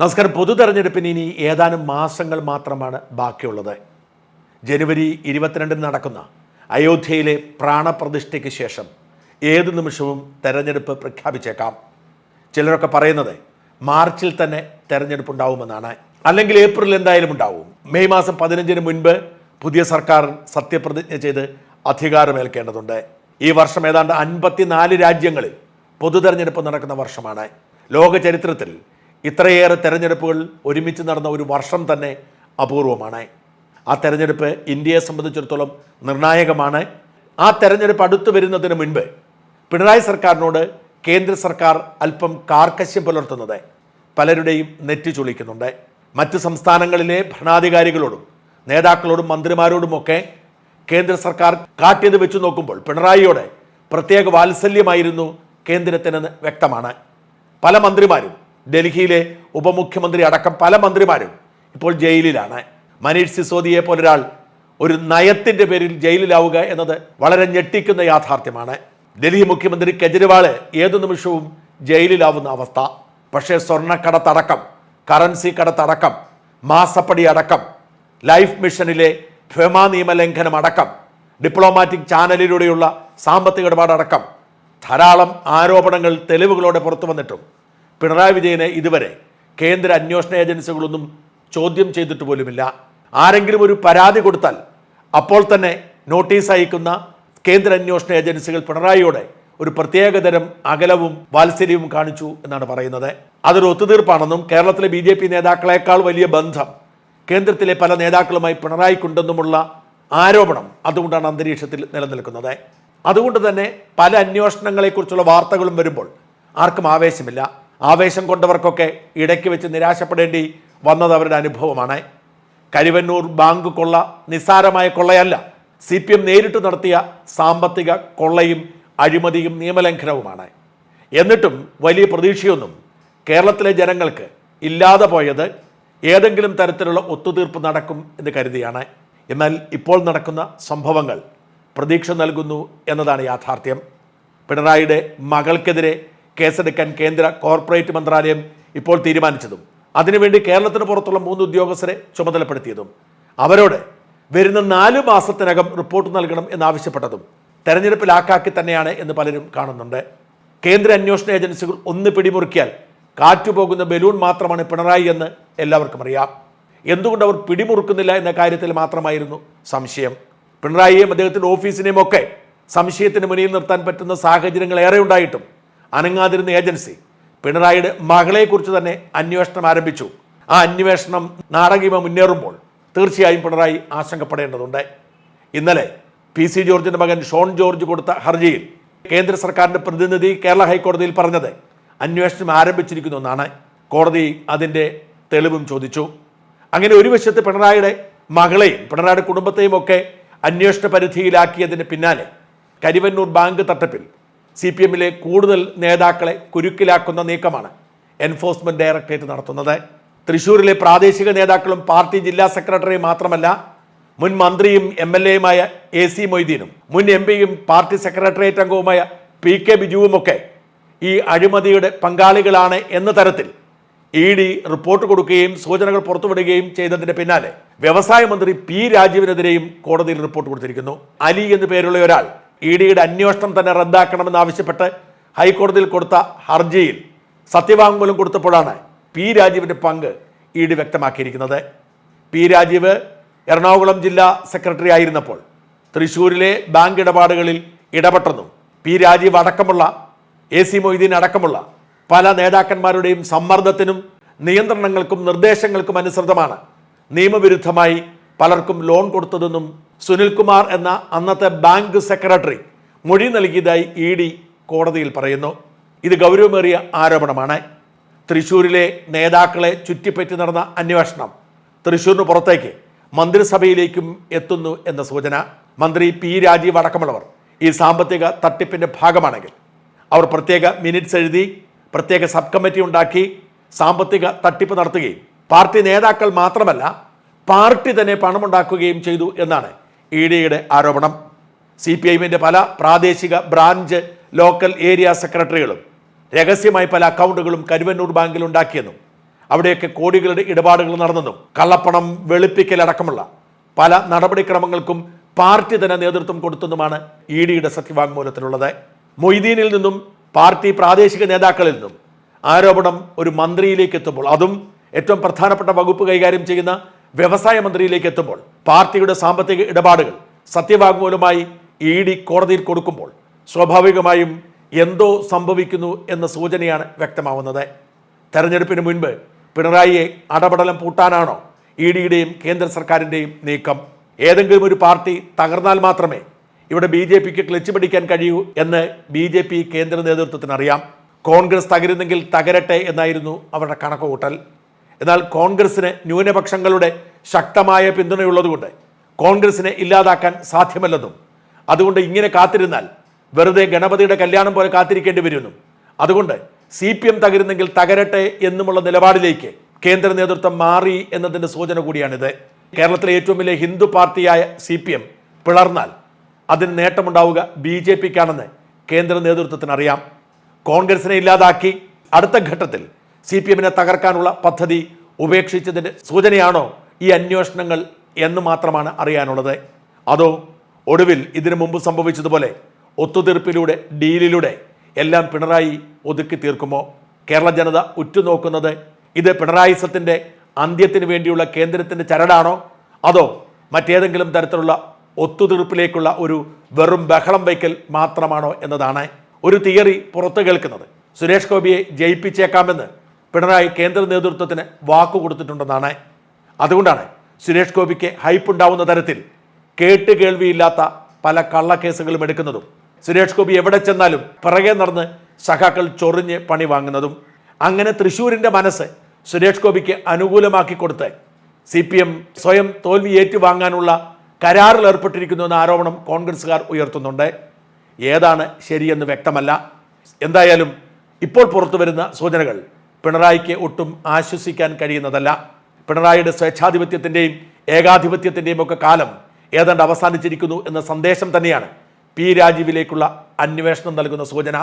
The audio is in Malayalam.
നമസ്കാരം. പൊതു തെരഞ്ഞെടുപ്പിന് ഇനി ഏതാനും മാസങ്ങൾ മാത്രമാണ് ബാക്കിയുള്ളത്. ജനുവരി ഇരുപത്തിരണ്ടിന് നടക്കുന്ന അയോധ്യയിലെ പ്രാണപ്രതിഷ്ഠയ്ക്ക് ശേഷം ഏത് നിമിഷവും തെരഞ്ഞെടുപ്പ് പ്രഖ്യാപിച്ചേക്കാം. ചിലരൊക്കെ പറയുന്നത് മാർച്ചിൽ തന്നെ തെരഞ്ഞെടുപ്പ് ഉണ്ടാവുമെന്നാണ് അല്ലെങ്കിൽ ഏപ്രിൽ എന്തായാലും ഉണ്ടാവും. മെയ് മാസം പതിനഞ്ചിന് മുൻപ് പുതിയ സർക്കാർ സത്യപ്രതിജ്ഞ ചെയ്ത് അധികാരമേൽക്കേണ്ടതുണ്ട്. ഈ വർഷം ഏതാണ്ട് അൻപത്തിനാല് രാജ്യങ്ങളിൽ പൊതു തെരഞ്ഞെടുപ്പ് നടക്കുന്ന വർഷമാണ്. ലോക ചരിത്രത്തിൽ ഇത്രയേറെ തെരഞ്ഞെടുപ്പുകൾ ഒരുമിച്ച് നടന്ന ഒരു വർഷം തന്നെ അപൂർവമാണ്. ആ തെരഞ്ഞെടുപ്പ് ഇന്ത്യയെ സംബന്ധിച്ചിടത്തോളം നിർണായകമാണ്. ആ തെരഞ്ഞെടുപ്പ് അടുത്തു വരുന്നതിന് മുൻപ് പിണറായി സർക്കാരിനോട് കേന്ദ്ര സർക്കാർ അല്പം കാർക്കശ്യം പുലർത്തുന്നത് പലരുടെയും നെറ്റി ചുളിക്കുന്നുണ്ട്. മറ്റ് സംസ്ഥാനങ്ങളിലെ ഭരണാധികാരികളോടും നേതാക്കളോടും മന്ത്രിമാരോടുമൊക്കെ കേന്ദ്ര സർക്കാർ കാട്ടിയത് വെച്ച് നോക്കുമ്പോൾ പിണറായിയോട് പ്രത്യേക വാത്സല്യമായിരുന്നു കേന്ദ്രത്തിനെന്ന് വ്യക്തമാണ്. പല മന്ത്രിമാരും ഡൽഹിയിലെ ഉപമുഖ്യമന്ത്രി അടക്കം പല മന്ത്രിമാരും ഇപ്പോൾ ജയിലിലാണ്. മനീഷ് സിസോദിയെ പോലൊരാൾ ഒരു നയത്തിന്റെ പേരിൽ ജയിലിലാവുക എന്നത് വളരെ ഞെട്ടിക്കുന്ന യാഥാർത്ഥ്യമാണ്. ഡൽഹി മുഖ്യമന്ത്രി കെജ്രിവാൾ ഏതു നിമിഷവും ജയിലിലാവുന്ന അവസ്ഥ. പക്ഷേ സ്വർണക്കടത്തടക്കം കറൻസി കടത്തടക്കം മാസപ്പടി അടക്കം ലൈഫ് മിഷനിലെ ഫെമ നിയമലംഘനം അടക്കം ഡിപ്ലോമാറ്റിക് ചാനലിലൂടെയുള്ള സാമ്പത്തിക ഇടപാടടക്കം ധാരാളം ആരോപണങ്ങൾ തെളിവുകളോടെ പുറത്തു വന്നിട്ടും പിണറായി വിജയനെ ഇതുവരെ കേന്ദ്ര അന്വേഷണ ഏജൻസികളൊന്നും ചോദ്യം ചെയ്തിട്ട് പോലുമില്ല. ആരെങ്കിലും ഒരു പരാതി കൊടുത്താൽ അപ്പോൾ തന്നെ നോട്ടീസ് അയക്കുന്ന കേന്ദ്ര അന്വേഷണ ഏജൻസികൾ പിണറായിയോടെ ഒരു പ്രത്യേകതരം അകലവും വാത്സല്യവും കാണിച്ചു എന്നാണ് പറയുന്നത്. അതൊരു ഒത്തുതീർപ്പാണെന്നും കേരളത്തിലെ ബി ജെ പി നേതാക്കളെക്കാൾ വലിയ ബന്ധം കേന്ദ്രത്തിലെ പല നേതാക്കളുമായി പിണറായിക്കുണ്ടെന്നുമുള്ള ആരോപണം അതുകൊണ്ടാണ് അന്തരീക്ഷത്തിൽ നിലനിൽക്കുന്നത്. അതുകൊണ്ട് തന്നെ പല അന്വേഷണങ്ങളെക്കുറിച്ചുള്ള വാർത്തകളും വരുമ്പോൾ ആർക്കും ആവേശമില്ല. ആവേശം കൊണ്ടവർക്കൊക്കെ ഇടയ്ക്ക് വെച്ച് നിരാശപ്പെടേണ്ടി വന്നത് അവരുടെ അനുഭവമാണ്. കരുവന്നൂർ ബാങ്ക് കൊള്ള നിസ്സാരമായ കൊള്ളയല്ല. സി പി എം നേരിട്ട് നടത്തിയ സാമ്പത്തിക കൊള്ളയും അഴിമതിയും നിയമലംഘനവുമാണ്. എന്നിട്ടും വലിയ പ്രതീക്ഷയൊന്നും കേരളത്തിലെ ജനങ്ങൾക്ക് ഇല്ലാതെ പോയത് ഏതെങ്കിലും തരത്തിലുള്ള ഒത്തുതീർപ്പ് നടക്കും എന്ന് കരുതിയാണ്. എന്നാൽ ഇപ്പോൾ നടക്കുന്ന സംഭവങ്ങൾ പ്രതീക്ഷ നൽകുന്നു എന്നതാണ് യാഥാർത്ഥ്യം. പിണറായിയുടെ മകൾക്കെതിരെ കേസെടുക്കാൻ കേന്ദ്ര കോർപ്പറേറ്റ് മന്ത്രാലയം ഇപ്പോൾ തീരുമാനിച്ചതും. അതിനുവേണ്ടി കേരളത്തിന് പുറത്തുള്ള മൂന്ന് ഉദ്യോഗസ്ഥരെ ചുമതലപ്പെടുത്തിയതും. അവരോട് വരുന്ന നാല് മാസത്തിനകം റിപ്പോർട്ട് നൽകണം എന്നാവശ്യപ്പെട്ടതും തെരഞ്ഞെടുപ്പിലാക്കാക്കി തന്നെയാണ് എന്ന് പലരും കാണുന്നുണ്ട്. കേന്ദ്ര അന്വേഷണ ഏജൻസികൾ ഒന്ന് പിടിമുറുക്കിയാൽ കാറ്റുപോകുന്ന ബലൂൺ മാത്രമാണ് പിണറായി എന്ന് എല്ലാവർക്കും അറിയാം. എന്തുകൊണ്ട് അവർ പിടിമുറുക്കുന്നില്ല എന്ന കാര്യത്തിൽ മാത്രമായിരുന്നു സംശയം. പിണറായിയെയും അദ്ദേഹത്തിന്റെ ഓഫീസിനെയും ഒക്കെ സംശയത്തിന് മുന്നിൽ നിർത്താൻ പറ്റുന്ന സാഹചര്യങ്ങൾ ഏറെ ഉണ്ടായിട്ടും അനങ്ങാതിരുന്ന ഏജൻസി പിണറായിയുടെ മകളെക്കുറിച്ച് തന്നെ അന്വേഷണം ആരംഭിച്ചു. ആ അന്വേഷണം നാടകീയമായി മുന്നേറുമ്പോൾ തീർച്ചയായും പിണറായി ആശങ്കപ്പെടേണ്ടതുണ്ട്. ഇന്നലെ പി സി ജോർജിന്റെ മകൻ ഷോൺ ജോർജ് കൊടുത്ത ഹർജിയിൽ കേന്ദ്ര സർക്കാരിന്റെ പ്രതിനിധി കേരള ഹൈക്കോടതിയിൽ പറഞ്ഞത് അന്വേഷണം ആരംഭിച്ചിരിക്കുന്നു എന്നാണ്. കോടതി അതിന്റെ തെളിവും ചോദിച്ചു. അങ്ങനെ ഒരു വശത്ത് പിണറായിയുടെ മകളെയും പിണറായിയുടെ കുടുംബത്തെയും ഒക്കെ അന്വേഷണ പരിധിയിലാക്കിയതിന് പിന്നാലെ കരിവന്നൂർ ബാങ്ക് തട്ടിപ്പിൽ സി പി എമ്മിലെ കൂടുതൽ നേതാക്കളെ കുരുക്കിലാക്കുന്ന നീക്കമാണ് എൻഫോഴ്സ്മെന്റ് ഡയറക്ടറേറ്റ് നടത്തുന്നത്. തൃശൂരിലെ പ്രാദേശിക നേതാക്കളും പാർട്ടി ജില്ലാ സെക്രട്ടറിയും മാത്രമല്ല മുൻ മന്ത്രിയും എം എൽ എയുമായ എ സി മൊയ്തീനും മുൻ എം പിയും പാർട്ടി സെക്രട്ടേറിയറ്റ് അംഗവുമായ പി കെ ബിജുവുമൊക്കെ ഈ അഴിമതിയുടെ പങ്കാളികളാണ് എന്ന തരത്തിൽ ഇ ഡി റിപ്പോർട്ട് കൊടുക്കുകയും സൂചനകൾ പുറത്തുവിടുകയും ചെയ്തതിന്റെ പിന്നാലെ വ്യവസായ മന്ത്രി പി രാജീവിനെതിരെയും കോടതിയിൽ റിപ്പോർട്ട് കൊടുത്തിരിക്കുന്നു. അലി എന്നു പേരുള്ള ഒരാൾ ഇ ഡിയുടെ അന്വേഷണം തന്നെ റദ്ദാക്കണമെന്ന് ആവശ്യപ്പെട്ട് ഹൈക്കോടതിയിൽ കൊടുത്ത ഹർജിയിൽ സത്യവാങ്മൂലം കൊടുത്തപ്പോഴാണ് പി രാജീവിന്റെ പങ്ക് ഇ ഡി വ്യക്തമാക്കിയിരിക്കുന്നത്. പി രാജീവ് എറണാകുളം ജില്ലാ സെക്രട്ടറി ആയിരുന്നപ്പോൾ തൃശ്ശൂരിലെ ബാങ്ക് ഇടപാടുകളിൽ ഇടപെട്ടെന്നും പി രാജീവ് അടക്കമുള്ള എ സി മൊയ്തീൻ അടക്കമുള്ള പല നേതാക്കന്മാരുടെയും സമ്മർദ്ദത്തിനും നിയന്ത്രണങ്ങൾക്കും നിർദ്ദേശങ്ങൾക്കും അനുസൃതമാണ് നിയമവിരുദ്ധമായി പലർക്കും ലോൺ കൊടുത്തതെന്നും സുനിൽകുമാർ എന്ന അന്നത്തെ ബാങ്ക് സെക്രട്ടറി മൊഴി നൽകിയതായി ഇ ഡി കോടതിയിൽ പറയുന്നു. ഇത് ഗൗരവമേറിയ ആരോപണമാണ്. തൃശൂരിലെ നേതാക്കളെ ചുറ്റിപ്പറ്റി നടന്ന അന്വേഷണം തൃശൂരിന് പുറത്തേക്ക് മന്ത്രിസഭയിലേക്കും എത്തുന്നു എന്ന സൂചന മന്ത്രി പി രാജീവ് അടക്കമുള്ളവർ ഈ സാമ്പത്തിക തട്ടിപ്പിന്റെ ഭാഗമാണെങ്കിൽ. അവർ പ്രത്യേക മിനിറ്റ്സ് എഴുതി പ്രത്യേക സബ് കമ്മിറ്റി ഉണ്ടാക്കി സാമ്പത്തിക തട്ടിപ്പ് നടത്തുകയും പാർട്ടി നേതാക്കൾ മാത്രമല്ല പാർട്ടി തന്നെ പണമുണ്ടാക്കുകയും ചെയ്തു എന്നാണ് ഇ ഡിയുടെ ആരോപണം സി പി ഐഎമ്മിന്റെ പല പ്രാദേശിക ബ്രാഞ്ച് ലോക്കൽ ഏരിയ സെക്രട്ടറികളും രഹസ്യമായി പല അക്കൗണ്ടുകളും കരുവന്നൂർ ബാങ്കിൽ ഉണ്ടാക്കിയെന്നും അവിടെയൊക്കെ കോടികളുടെ ഇടപാടുകൾ നടന്നെന്നും കള്ളപ്പണം വെളുപ്പിക്കലടക്കമുള്ള പല നടപടിക്രമങ്ങൾക്കും പാർട്ടി തന്നെ നേതൃത്വം കൊടുത്തെന്നുമാണ് ഇ ഡിയുടെ സത്യവാങ്മൂലത്തിലുള്ളത്. മൊയ്തീനിൽ നിന്നും പാർട്ടി പ്രാദേശിക നേതാക്കളിൽ നിന്നും ആരോപണം ഒരു മന്ത്രിയിലേക്ക് എത്തുമ്പോൾ അതും ഏറ്റവും പ്രധാനപ്പെട്ട വകുപ്പ് കൈകാര്യം ചെയ്യുന്ന വ്യവസായ മന്ത്രിയിലേക്ക് എത്തുമ്പോൾ പാർട്ടിയുടെ സാമ്പത്തിക ഇടപാടുകൾ സത്യവാങ്മൂലമായി ഇ ഡി കോടതിയിൽ കൊടുക്കുമ്പോൾ സ്വാഭാവികമായും എന്തോ സംഭവിക്കുന്നു എന്ന സൂചനയാണ് വ്യക്തമാവുന്നത്. തെരഞ്ഞെടുപ്പിന് മുൻപ് പിണറായിയെ അടപടലം പൂട്ടാനാണോ ഇ ഡിയുടെയും കേന്ദ്ര സർക്കാരിന്റെയും നീക്കം? ഏതെങ്കിലും ഒരു പാർട്ടി തകർന്നാൽ മാത്രമേ ഇവിടെ ബി ജെ പിക്ക് ക്ലച്ച് പിടിക്കാൻ കഴിയൂ എന്ന് ബി ജെ പി കേന്ദ്ര നേതൃത്വത്തിനറിയാം. കോൺഗ്രസ് തകരുന്നെങ്കിൽ തകരട്ടെ എന്നായിരുന്നു അവരുടെ കണക്കുകൂട്ടൽ. എന്നാൽ കോൺഗ്രസിന് ന്യൂനപക്ഷങ്ങളുടെ ശക്തമായ പിന്തുണയുള്ളതുകൊണ്ട് കോൺഗ്രസിനെ ഇല്ലാതാക്കാൻ സാധ്യമല്ലെന്നും അതുകൊണ്ട് ഇങ്ങനെ കാത്തിരുന്നാൽ വെറുതെ ഗണപതിയുടെ കല്യാണം പോലെ കാത്തിരിക്കേണ്ടി വരുമെന്നും അതുകൊണ്ട് സി പി എം തകരുന്നെങ്കിൽ തകരട്ടെ എന്നുമുള്ള നിലപാടിലേക്ക് കേന്ദ്ര നേതൃത്വം മാറി എന്നതിന്റെ സൂചന കൂടിയാണിത്. കേരളത്തിലെ ഏറ്റവും വലിയ ഹിന്ദു പാർട്ടിയായ സി പി എം പിളർന്നാൽ അതിന് നേട്ടമുണ്ടാവുക ബി ജെ പിക്കാണെന്ന് കേന്ദ്ര നേതൃത്വത്തിന് അറിയാം കോൺഗ്രസിനെ ഇല്ലാതാക്കി അടുത്ത ഘട്ടത്തിൽ സി പി എമ്മിനെ തകർക്കാനുള്ള പദ്ധതി ഉപേക്ഷിച്ചതിന്റെ സൂചനയാണോ ഈ അന്വേഷണങ്ങൾ എന്ന് മാത്രമാണ് അറിയാനുള്ളത്? അതോ ഒടുവിൽ ഇതിനു മുമ്പ് സംഭവിച്ചതുപോലെ ഒത്തുതീർപ്പിലൂടെ ഡീലിലൂടെ എല്ലാം പിണറായി ഒതുക്കി തീർക്കുമോ? കേരള ജനത ഉറ്റുനോക്കുന്നത് ഇത് പിണറായി സത്തിന്റെ അന്ത്യത്തിന് വേണ്ടിയുള്ള കേന്ദ്രത്തിന്റെ ചരടാണോ? അതോ മറ്റേതെങ്കിലും തരത്തിലുള്ള ഒത്തുതീർപ്പിലേക്കുള്ള ഒരു വെറും ബഹളം വയ്ക്കൽ മാത്രമാണോ എന്നതാണ് ഒരു തിയറി പുറത്തു കേൾക്കുന്നത്. സുരേഷ് ഗോപിയെ ജയിപ്പിച്ചേക്കാമെന്ന് പിണറായി കേന്ദ്ര നേതൃത്വത്തിന് വാക്കു കൊടുത്തിട്ടുണ്ടെന്നാണ്. അതുകൊണ്ടാണ് സുരേഷ് ഗോപിക്ക് ഹൈപ്പ് ഉണ്ടാവുന്ന തരത്തിൽ കേട്ട് കേൾവിയില്ലാത്ത പല കള്ളക്കേസുകളും എടുക്കുന്നതും. സുരേഷ് ഗോപി എവിടെ ചെന്നാലും പിറകെ നടന്ന് സഖാക്കൾ ചൊറിഞ്ഞ് പണി വാങ്ങുന്നതും. അങ്ങനെ തൃശ്ശൂരിന്റെ മനസ്സ് സുരേഷ് ഗോപിക്ക് അനുകൂലമാക്കി കൊടുത്ത് സി പി എം സ്വയം തോൽവി ഏറ്റുവാങ്ങാനുള്ള കരാറിൽ ഏർപ്പെട്ടിരിക്കുന്നു എന്ന ആരോപണം കോൺഗ്രസ്സുകാർ ഉയർത്തുന്നുണ്ട്. ഏതാണ് ശരിയെന്ന് വ്യക്തമല്ല. എന്തായാലും ഇപ്പോൾ പുറത്തു വരുന്ന സൂചനകൾ പിണറായിക്ക് ഒട്ടും ആശ്വസിക്കാൻ കഴിയുന്നതല്ല. പിണറായിയുടെ സ്വേച്ഛാധിപത്യത്തിന്റെയും ഏകാധിപത്യത്തിന്റെയും ഒക്കെ കാലം ഏതാണ്ട് അവസാനിച്ചിരിക്കുന്നു എന്ന സന്ദേശം തന്നെയാണ് പി രാജീവിലേക്കുള്ള അന്വേഷണം നൽകുന്ന സൂചന.